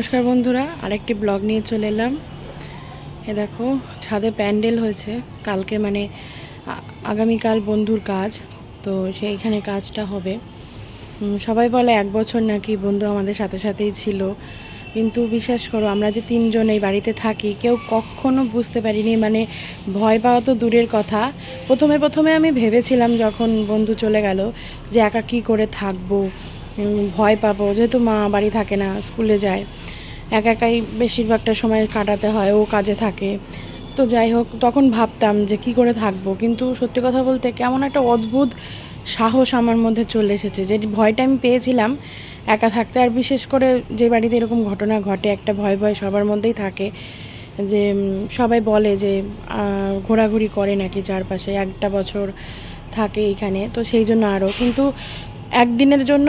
নমস্কার বন্ধুরা, আরেকটি ব্লগ নিয়ে চলে এলাম। এ দেখো, ছাদে প্যান্ডেল হয়েছে। কালকে মানে আগামীকাল বন্ধুর কাজ, তো সেইখানে কাজটা হবে। সবাই বলে এক বছর নাকি বন্ধু আমাদের সাথে সাথেই ছিল। কিন্তু বিশ্বাস করো, আমরা যে তিনজন এই বাড়িতে থাকি, কেউ কখনো বুঝতে পারিনি। মানে ভয় পাওয়া তো দূরের কথা। প্রথমে প্রথমে আমি ভেবেছিলাম যখন বন্ধু চলে গেল যে একা কী করে থাকব ভয় পাবো। যেহেতু মা বাড়ি থাকে না, স্কুলে যায়। একা একাই বেশিরভাগটা সময় কাটাতে হয়, ও কাজে থাকে। তো যাই হোক, তখন ভাবতাম যে কি করে থাকব। কিন্তু সত্যি কথা বলতে কেমন একটা অদ্ভুত সাহস আমার মধ্যে চলে এসেছে। যে ভয়টা আমি পেয়েছিলাম একা থাকতে, আর বিশেষ করে যে বাড়িতে এরকম ঘটনা ঘটে, একটা ভয় ভয় সবার মধ্যেই থাকে। যে সবাই বলে যে ঘোরাঘুরি করে নাকি চারপাশে, একটা বছর থাকে এখানে, তো সেই জন্য আরও কিন্তু একদিনের জন্য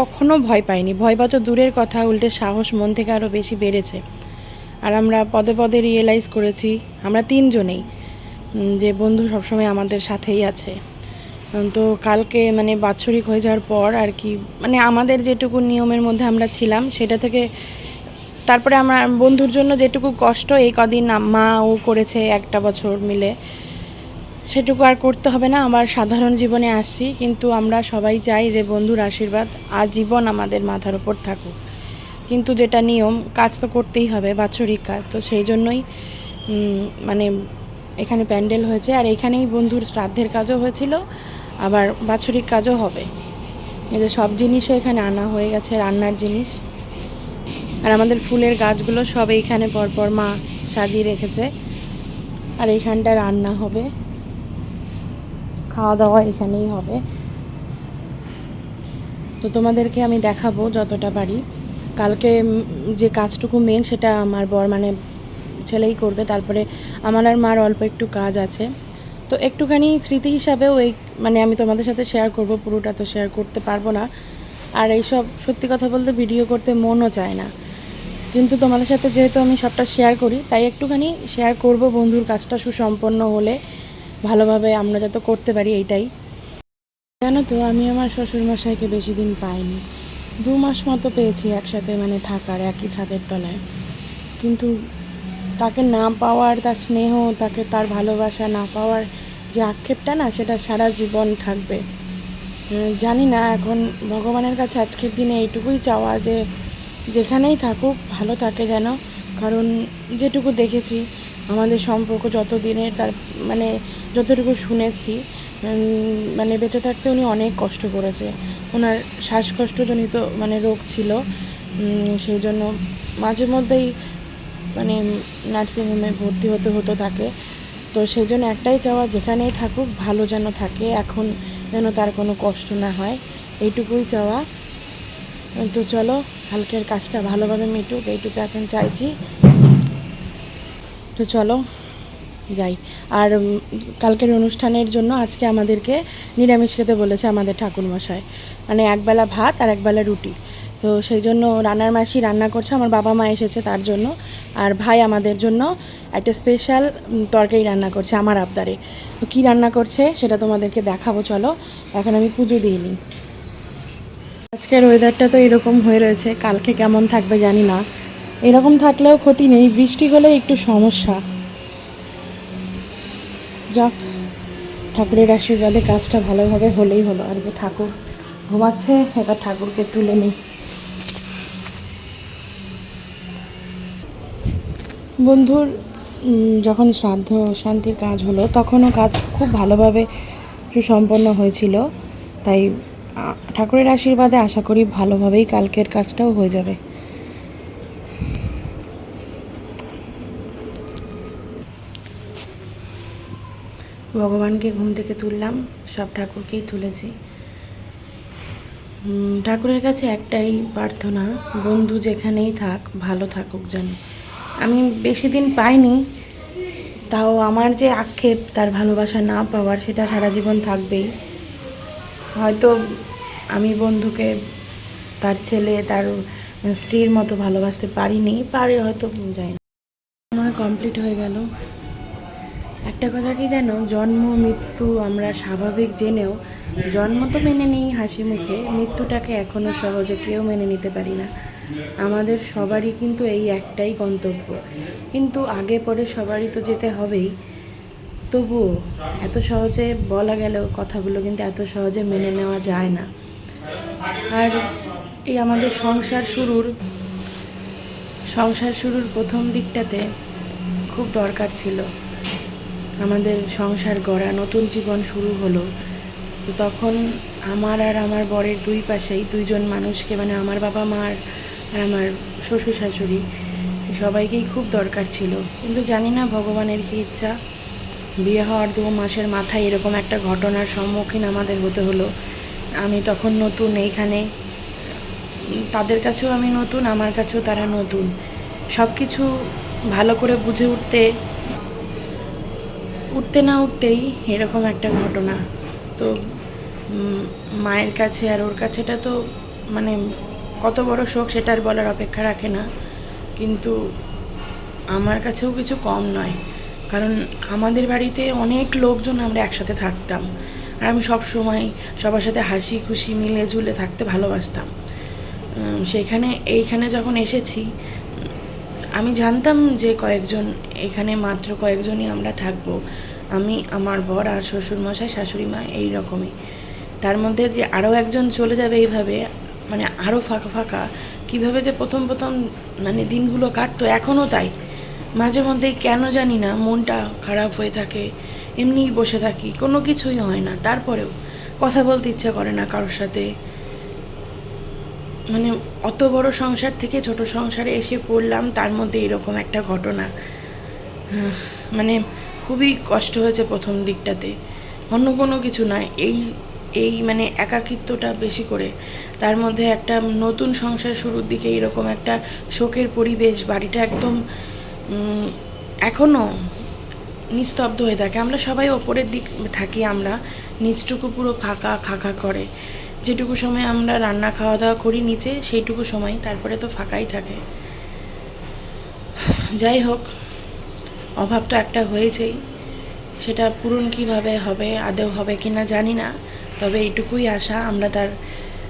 কখনো ভয় পাইনি। ভয় পাওয়া তো দূরের কথা, উল্টে সাহস মন থেকে আরও বেশি বেড়েছে। আর আমরা পদে পদে রিয়েলাইজ করেছি, আমরা তিনজনেই যে বন্ধু সবসময় আমাদের সাথেই আছে। তো কালকে মানে বাৎসরিক হয়ে যাওয়ার পর আর কি মানে আমাদের যেটুকু নিয়মের মধ্যে আমরা ছিলাম, সেটা থেকে তারপরে আমার বন্ধুর জন্য যেটুকু কষ্ট, এই কদিন মা ও করেছে একটা বছর মিলে সেটুকু আর করতে হবে না, আমার সাধারণ জীবনে আসি কিন্তু আমরা সবাই চাই যে বন্ধুর আশীর্বাদ আজীবন আমাদের মাথার উপর থাকুক। কিন্তু যেটা নিয়ম, কাজ তো করতেই হবে, বাৎসরিক কাজ। তো সেই জন্যই মানে এখানে প্যান্ডেল হয়েছে, আর এখানেই বন্ধুর শ্রাদ্ধের কাজও হয়েছিল, আবার বাৎসরিক কাজও হবে। এই যে সব জিনিসও এখানে আনা হয়ে গেছে, রান্নার জিনিস। আর আমাদের ফুলের গাছগুলো সব এইখানে পরপর মা সাজিয়ে রেখেছে। আর এইখানটা রান্না হবে। খাওয়া দাওয়া এখানেই হবে। তো তোমাদেরকে আমি দেখাবো যতটা পারি। কালকে যে কাজটুকু মেন সেটা আমার বর মানে ছেলেই করবে। তারপরে আমার আর মার অল্প একটু কাজ আছে। তো একটুখানি স্মৃতি হিসাবেও এই মানে আমি তোমাদের সাথে শেয়ার করব, পুরোটা তো শেয়ার করতে পারব না। আর এইসব সত্যি কথা বলতে ভিডিও করতে মনও চায় না। কিন্তু তোমাদের সাথে যেহেতু আমি সবটা শেয়ার করি, তাই একটুখানি শেয়ার করব বন্ধুর কাজটা সুসম্পন্ন হলে। ভালোভাবে আমরা যাতে করতে পারি এইটাই। জানো তো, আমি আমার শ্বশুরমশাইকে বেশি দিন পাইনি। দু মাস মতো পেয়েছি একসাথে মানে থাকার, একই ছাদের তলায়। কিন্তু তাকে না পাওয়ার, তার স্নেহ, তাকে তার ভালোবাসা না পাওয়ার যে আক্ষেপটা না, সেটা সারা জীবন থাকবে। জানি না, এখন ভগবানের কাছে আজকের দিনে এইটুকুই চাওয়া যে যেখানেই থাকুক, ভালো থাকে যেন। কারণ যেটুকু দেখেছি, আমাদের সম্পর্ক যত দিনের তার মানে যতটুকু শুনেছি মানে বেঁচে থাকতে উনি অনেক কষ্ট করেছে। ওনার শ্বাসকষ্টজনিত মানে রোগ ছিল সেই জন্য মাঝে মধ্যেই মানে নার্সিংহোমে ভর্তি হতে হতো তাকে। তো সেই জন্য একটাই চাওয়া, যেখানেই থাকুক, ভালো যেন থাকে, এখন যেন তার কোনো কষ্ট না হয়, এইটুকুই চাওয়া। তো চলো কালকের কাজটা ভালোভাবে মিটুক, এইটুকু এখন চাইছি। তো চলো যাই। আর কালকের অনুষ্ঠানের জন্য আজকে আমাদেরকে নিরামিষ খেতে বলেছে আমাদের ঠাকুরমশাই। মানে একবেলা ভাত আর একবেলা রুটি। তো সেই জন্য রান্নার মাসি রান্না করছে, আমার বাবা মা এসেছে তার জন্য। আর ভাই আমাদের জন্য একটা স্পেশাল তরকারি রান্না করছে আমার আবদারে। তো কী রান্না করছে সেটা তোমাদেরকে দেখাবো, চলো। এখন আমি পুজো দিয়ে নিই। আজকের ওয়েদারটা তো এরকম হয়ে রয়েছে, কালকে কেমন থাকবে জানি না। এরকম থাকলেও ক্ষতি নেই, বৃষ্টি হলে একটু সমস্যা। যাক, ঠাকুরের আশীর্বাদে কাজটা ভালোভাবে হলেই হলো। আর যে ঠাকুর ঘুমাচ্ছে, এবার ঠাকুরকে তুলে নিই। বন্ধুর যখন শ্রাদ্ধ শান্তির কাজ হলো, তখনও কাজ খুব ভালোভাবে সুসম্পন্ন হয়েছিল। তাই ঠাকুরের আশীর্বাদে আশা করি ভালোভাবেই কালকের কাজটাও হয়ে যাবে। ভগবানকে ঘুম থেকে তুললাম, সব ঠাকুরকেই তুলেছি। ঠাকুরের কাছে একটাই প্রার্থনা, বন্ধু যেখানেই থাক, ভালো থাকুক যেন। আমি বেশি দিন পাইনি, তাও আমার যে আক্ষেপ, তার ভালোবাসা না পাওয়ার, সেটা সারা জীবন থাকবেই। হয়তো আমি বন্ধুকে, তার ছেলে, তার স্ত্রীর মতো ভালোবাসতে পারিনি, পারে হয়তো যাই না। আমার কমপ্লিট হয়ে গেল। একটা কথা কি জানো? জন্ম, মৃত্যু আমরা স্বাভাবিক জেনেও জন্ম তো মেনে নিই হাসি মুখে, মৃত্যুটাকে এখনও সহজে কেউ মেনে নিতে পারি না। আমাদের সবারই কিন্তু এই একটাই গন্তব্য। কিন্তু আগে পরে সবারই তো যেতে হবেই। তবুও এত সহজে বলা গেলেও কথাগুলো কিন্তু এত সহজে মেনে নেওয়া যায় না। আর এই আমাদের সংসার শুরুর সংসার শুরুর প্রথম দিকটাতে খুব দরকার ছিল। আমাদের সংসার গড়া, নতুন জীবন শুরু হলো। তো তখন আমার আর আমার বরের দুই পাশেই দুইজন মানুষকে মানে আমার বাবা মার আর আমার শ্বশুর শাশুড়ি, সবাইকেই খুব দরকার ছিল। কিন্তু জানি না ভগবানের কি ইচ্ছা। বিয়ে হওয়ার দু মাসের মাথায় এরকম একটা ঘটনার সম্মুখীন আমাদের হতে হলো। আমি তখন নতুন এইখানে। তাদের কাছেও আমি নতুন, আমার কাছেও তারা নতুন। সব কিছু ভালো করে বুঝে উঠতে উঠতে না উঠতেই এরকম একটা ঘটনা। তো মায়ের কাছে আর ওর কাছেটা তো মানে কত বড় শোক সেটা আর বলার অপেক্ষা রাখে না। কিন্তু আমার কাছেও কিছু কম নয়। কারণ আমাদের বাড়িতে অনেক লোকজন আমরা একসাথে থাকতাম। আর আমি সব সময় সবার সাথে হাসি খুশি মিলে ঝুলে থাকতে ভালোবাসতাম। সেখানে এইখানে যখন এসেছি আমি জানতাম যে কয়েকজন, এখানে মাত্র কয়েকজনই আমরা থাকব। আমি, আমার বর আর শ্বশুরমশাই শাশুড়ি মা এই রকমই। তার মধ্যে যে আরও একজন চলে যাবে এইভাবে মানে আরও ফাঁকা ফাঁকা, কীভাবে যে প্রথম প্রথম মানে দিনগুলো কাটতো, এখনও তাই। মাঝে মধ্যেই কেন জানি না, মনটা খারাপ হয়ে থাকে, এমনিই বসে থাকি, কোনো কিছুই হয় না। তারপরেও কথা বলতে ইচ্ছা করে না কারোর সাথে। মানে অত বড় সংসার থেকে ছোট সংসারে এসে পড়লাম, তার মধ্যে এরকম একটা ঘটনা। মানে খুবই কষ্ট হয়েছে প্রথম দিকটাতে। অন্য কোনো কিছু নয়, এই এই মানে একাকিত্বটা বেশি করে। তার মধ্যে একটা নতুন সংসার শুরুর দিকে এরকম একটা শোকের পরিবেশ, বাড়িটা একদম এখনও নিস্তব্ধ হয়ে থাকে। আমরা সবাই ওপরের দিক থাকি, আমরা। নিচটুকু পুরো ফাঁকা খাঁকা করে। যেটুকু সময় আমরা রান্না খাওয়া দাওয়া করি নিচে, সেইটুকু সময়। তারপরে তো ফাঁকাই থাকে। যাই হোক, অভাব তো একটা হয়েছেই। সেটা পূরণ কীভাবে হবে আদেও হবে কি না জানি না। তবে এইটুকুই আশা, আমরা তার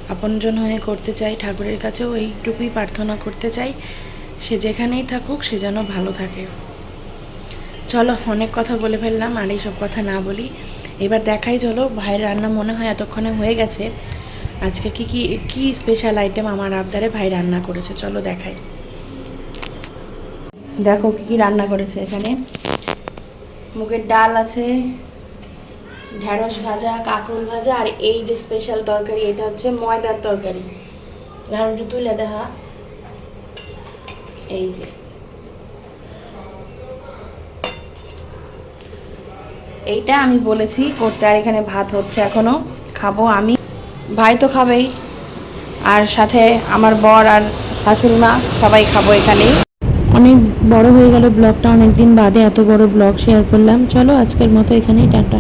আপনজন হয়ে করতে চাই, ঠাকুরের কাছেও এইটুকুই প্রার্থনা করতে চাই। সে যেখানেই থাকুক, সে যেন ভালো থাকে। চলো, অনেক কথা বলে ফেললাম, আর এইসব কথা না বলি। এবার দেখাই, চলো, ভাইয়ের রান্না মনে হয় এতক্ষণে হয়ে গেছে। আজকে কি কি কি স্পেশাল আইটেম আমার আবদারে ভাই রান্না করেছে? চলো দেখাই। দেখো কি কি রান্না করেছে এখানে। মুগের ডাল আছে, ঢেঁড়স ভাজা, কাঁকরোল ভাজা, আর এই যে স্পেশাল তরকারি, এটা হচ্ছে ময়দার তরকারি। লাড়ুটা তুলে দেখা। এই যে। এইটা আমি বলেছি, করতে আর এখানে ভাত হচ্ছে এখনও। খাব আমি। ভাই তো খাবেই। আর সাথে আমার বর আর শাশুড়ি মা, সবাই খাব এখানেই। অনেক বড় হয়ে গেল ব্লগটা, অনেকদিন বাদে এত বড় ব্লগ শেয়ার করলাম। চলো আজকের মতো এখানেই, টাটা।